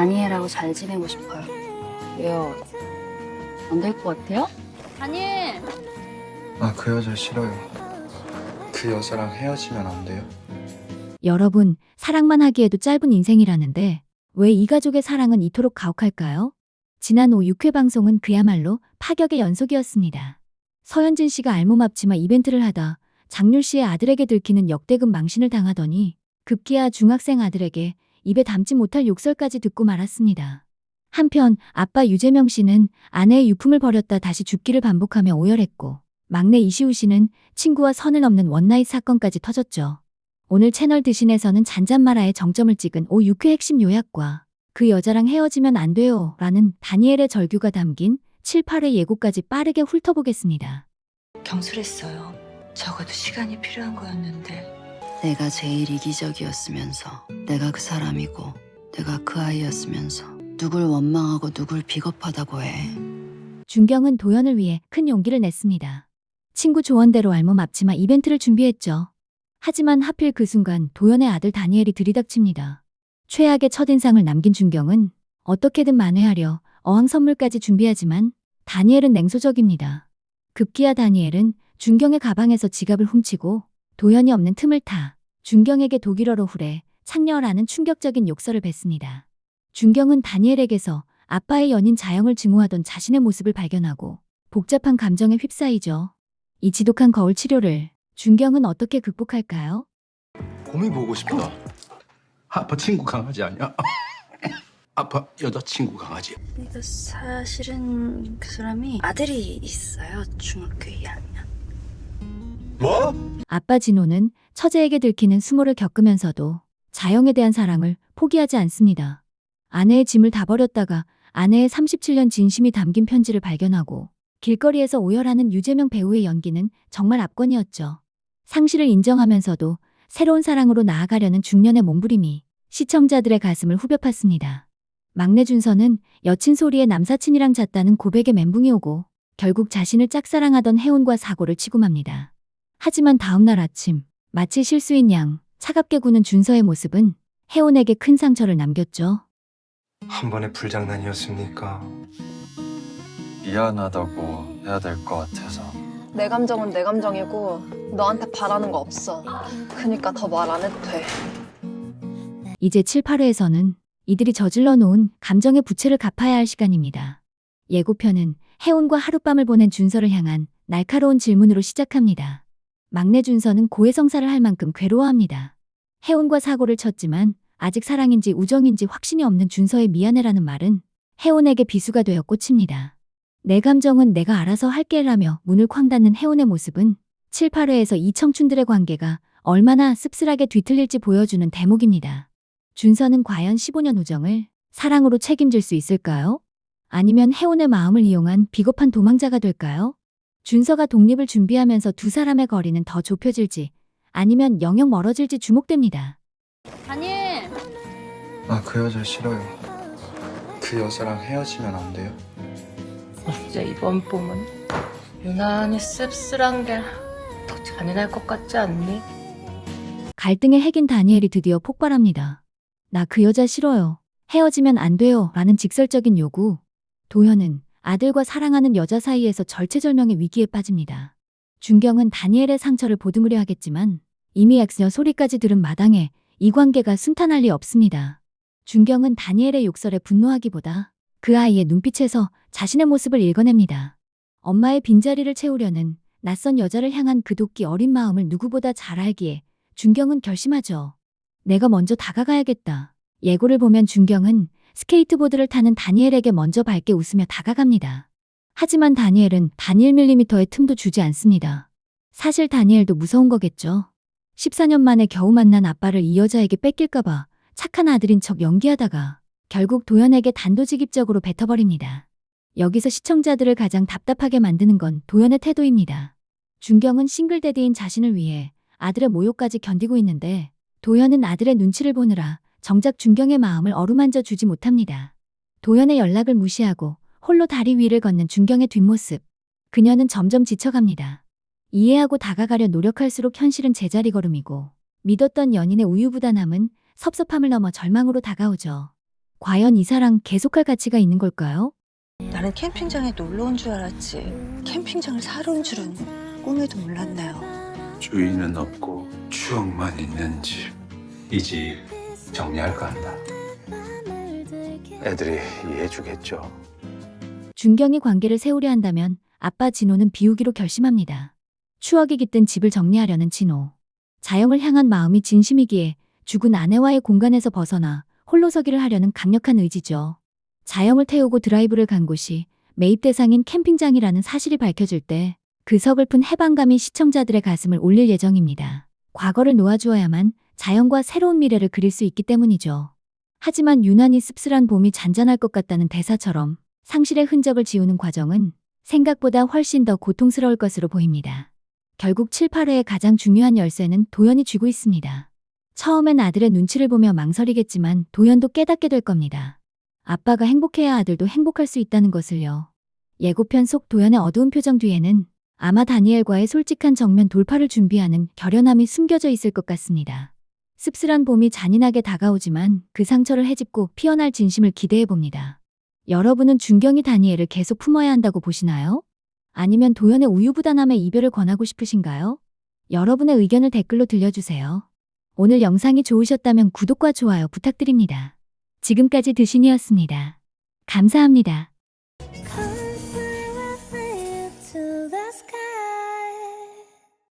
다니엘하고 잘 지내고 싶어요. 왜요? 안 될 것 같아요? 다니엘! 아, 그 여자 싫어요. 그 여자랑 헤어지면 안 돼요? 여러분, 사랑만 하기에도 짧은 인생이라는데 왜 이 가족의 사랑은 이토록 가혹할까요? 지난 후 6회 방송은 그야말로 파격의 연속이었습니다. 서현진 씨가 알몸 앞치마 이벤트를 하다 장률 씨의 아들에게 들키는 역대급 망신을 당하더니 급기야 중학생 아들에게 입에 담지 못할 욕설까지 듣고 말았습니다. 한편 아빠 유재명 씨는 아내의 유품을 버렸다 다시 죽기를 반복하며 오열했고 막내 이시우 씨는 친구와 선을 넘는 원나잇 사건까지 터졌죠. 오늘 채널 드신에서는 잔잔마라의 정점을 찍은 5, 6회 핵심 요약과 그 여자랑 헤어지면 안 돼요 라는 다니엘의 절규가 담긴 7, 8회 예고까지 빠르게 훑어보겠습니다. 경솔했어요. 적어도 시간이 필요한 거였는데 내가 제일 이기적이었으면서 내가 그 사람이고 내가 그 아이였으면서 누굴 원망하고 누굴 비겁하다고 해. 준경은 도연을 위해 큰 용기를 냈습니다. 친구 조언대로 알몸 앞치마 이벤트를 준비했죠. 하지만 하필 그 순간 도연의 아들 다니엘이 들이닥칩니다. 최악의 첫인상을 남긴 준경은 어떻게든 만회하려 어항 선물까지 준비하지만 다니엘은 냉소적입니다. 급기야 다니엘은 준경의 가방에서 지갑을 훔치고 도연이 없는 틈을 타 준경에게 독일어로 후래 창녀라는 충격적인 욕설을 뱉습니다. 준경은 다니엘에게서 아빠의 연인 자영을 증오하던 자신의 모습을 발견하고 복잡한 감정에 휩싸이죠. 이 지독한 거울 치료를 준경은 어떻게 극복할까요? 곰이 보고 싶다. 아빠 친구 강아지 아니야? 아빠 여자친구 강아지. 이거 사실은 그 사람이 아들이 있어요. 중학교 2학년. 뭐? 아빠 진호는 처제에게 들키는 수모를 겪으면서도 자영에 대한 사랑을 포기하지 않습니다. 아내의 짐을 다 버렸다가 아내의 37년 진심이 담긴 편지를 발견하고 길거리에서 오열하는 유재명 배우의 연기는 정말 압권이었죠. 상실을 인정하면서도 새로운 사랑으로 나아가려는 중년의 몸부림이 시청자들의 가슴을 후벼 팠습니다. 막내 준서는 여친 소리에 남사친이랑 잤다는 고백에 멘붕이 오고 결국 자신을 짝사랑하던 혜원과 사고를 치고 맙니다. 하지만 다음날 아침 마치 실수인 양 차갑게 구는 준서의 모습은 혜원에게 큰 상처를 남겼죠. 한 번의 불장난이었습니까? 미안하다고 해야 될 것 같아서. 내 감정은 내 감정이고 너한테 바라는 거 없어. 그니까 더 말 안 해도 돼. 이제 7, 8회에서는 이들이 저질러 놓은 감정의 부채를 갚아야 할 시간입니다. 예고편은 혜원과 하룻밤을 보낸 준서를 향한 날카로운 질문으로 시작합니다. 막내 준서는 고해성사를 할 만큼 괴로워합니다. 혜원과 사고를 쳤지만 아직 사랑인지 우정인지 확신이 없는 준서의 미안해라는 말은 혜원에게 비수가 되어 꽂힙니다. 내 감정은 내가 알아서 할게라며 문을 쾅 닫는 혜원의 모습은 7, 8회에서 이 청춘들의 관계가 얼마나 씁쓸하게 뒤틀릴지 보여주는 대목입니다. 준서는 과연 15년 우정을 사랑으로 책임질 수 있을까요? 아니면 혜원의 마음을 이용한 비겁한 도망자가 될까요? 준서가 독립을 준비하면서 두 사람의 거리는 더 좁혀질지 아니면 영영 멀어질지 주목됩니다. 다니엘! 아, 그 여자 싫어요. 그 여자랑 헤어지면 안 돼요? 진짜 이번 봄은 유난히 씁쓸한 게 더 잔인할 것 같지 않니? 갈등의 핵인 다니엘이 드디어 폭발합니다. 나 그 여자 싫어요. 헤어지면 안 돼요. 라는 직설적인 요구. 도현은 아들과 사랑하는 여자 사이에서 절체절명의 위기에 빠집니다. 준경은 다니엘의 상처를 보듬으려 하겠지만 이미 엑스녀 소리까지 들은 마당에 이 관계가 순탄할 리 없습니다. 준경은 다니엘의 욕설에 분노하기보다 그 아이의 눈빛에서 자신의 모습을 읽어냅니다. 엄마의 빈자리를 채우려는 낯선 여자를 향한 그 도끼 어린 마음을 누구보다 잘 알기에 준경은 결심하죠. 내가 먼저 다가가야겠다. 예고를 보면 준경은 스케이트보드를 타는 다니엘에게 먼저 밝게 웃으며 다가갑니다. 하지만 다니엘은 단일 밀리미터의 틈도 주지 않습니다. 사실 다니엘도 무서운 거겠죠. 14년 만에 겨우 만난 아빠를 이 여자에게 뺏길까봐 착한 아들인 척 연기하다가 결국 도연에게 단도직입적으로 뱉어버립니다. 여기서 시청자들을 가장 답답하게 만드는 건 도연의 태도입니다. 준경은 싱글데디인 자신을 위해 아들의 모욕까지 견디고 있는데 도연은 아들의 눈치를 보느라 정작 준경의 마음을 어루만져 주지 못합니다. 도연의 연락을 무시하고 홀로 다리 위를 걷는 준경의 뒷모습. 그녀는 점점 지쳐갑니다. 이해하고 다가가려 노력할수록 현실은 제자리 걸음이고 믿었던 연인의 우유부단함은 섭섭함을 넘어 절망으로 다가오죠. 과연 이 사랑 계속할 가치가 있는 걸까요? 나는 캠핑장에 놀러 온 줄 알았지. 캠핑장을 사러 온 줄은 꿈에도 몰랐네요. 주인은 없고 추억만 있는 집. 이 집 정리할까 한다. 애들이 이해해주겠죠. 준경이 관계를 세우려 한다면 아빠 진호는 비우기로 결심합니다. 추억이 깃든 집을 정리하려는 진호. 자영을 향한 마음이 진심이기에 죽은 아내와의 공간에서 벗어나 홀로서기를 하려는 강력한 의지죠. 자영을 태우고 드라이브를 간 곳이 매입 대상인 캠핑장이라는 사실이 밝혀질 때 그 서글픈 해방감이 시청자들의 가슴을 울릴 예정입니다. 과거를 놓아주어야만 자영과 새로운 미래를 그릴 수 있기 때문이죠. 하지만 유난히 씁쓸한 봄이 잔잔할 것 같다는 대사처럼 상실의 흔적을 지우는 과정은 생각보다 훨씬 더 고통스러울 것으로 보입니다. 결국 7, 8회의 가장 중요한 열쇠는 도연이 쥐고 있습니다. 처음엔 아들의 눈치를 보며 망설이겠지만 도연도 깨닫게 될 겁니다. 아빠가 행복해야 아들도 행복할 수 있다는 것을요. 예고편 속 도연의 어두운 표정 뒤에는 아마 다니엘과의 솔직한 정면 돌파를 준비하는 결연함이 숨겨져 있을 것 같습니다. 씁쓸한 봄이 잔인하게 다가오지만 그 상처를 헤집고 피어날 진심을 기대해 봅니다. 여러분은 준경이 다니엘을 계속 품어야 한다고 보시나요? 아니면 도연의 우유부단함에 이별을 권하고 싶으신가요? 여러분의 의견을 댓글로 들려주세요. 오늘 영상이 좋으셨다면 구독과 좋아요 부탁드립니다. 지금까지 드신이었습니다. 감사합니다.